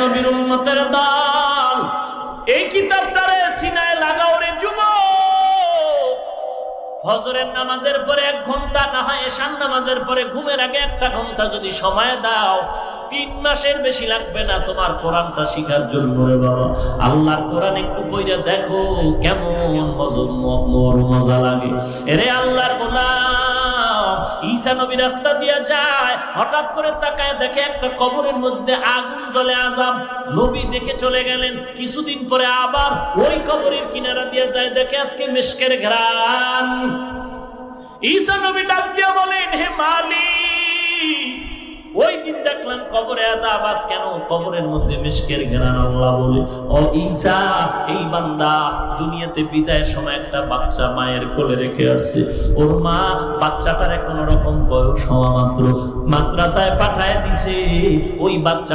নবীর দল, এই সিনায় লাগাও রে ফজরের নামাজের পরে এক ঘণ্টা না হয় এশান নামাজের পরে ঘুমের আগে একটা ঘণ্টা যদি সময় দাও, তিন মাসের বেশি লাগবে না তোমার কোরআনটা শিখার জন্য রে বাবা। আল্লাহর কোরআন একটু বইরা দেখো, কেমন মজা লাগে। এরে আল্লাহর গোলাম নবী রাস্তা দিয়ে যায়, হঠাৎ করে তাকায় দেখে একটা কবরের মধ্যে আগুন জ্বলে আজাম নবী দেখে চলে গেলেন। কিছুদিন পরে আবার ওই কবরের কিনারা দিয়ে যায়, দেখে আজকে মেশকের ঘ্রাণ। ঈসা নবী ডাক দিয়ে বলেন, হে মালিক দেখলাম কবরে আজাব আজ কেন? কবরের মধ্যে মিশকের ঘেরান আল্লাহ বলে, ও ঈসা, এই বান্দা, দুনিয়াতে বিদায়ের সময় একটা বাচ্চা মায়ের কোলে রেখে আসছে। ওর মা বাচ্চাটার কোনো রকম বয়স হওয়া মাত্র। মাদ্রাসায় পাঠায় দিছে। ওই বাচ্চা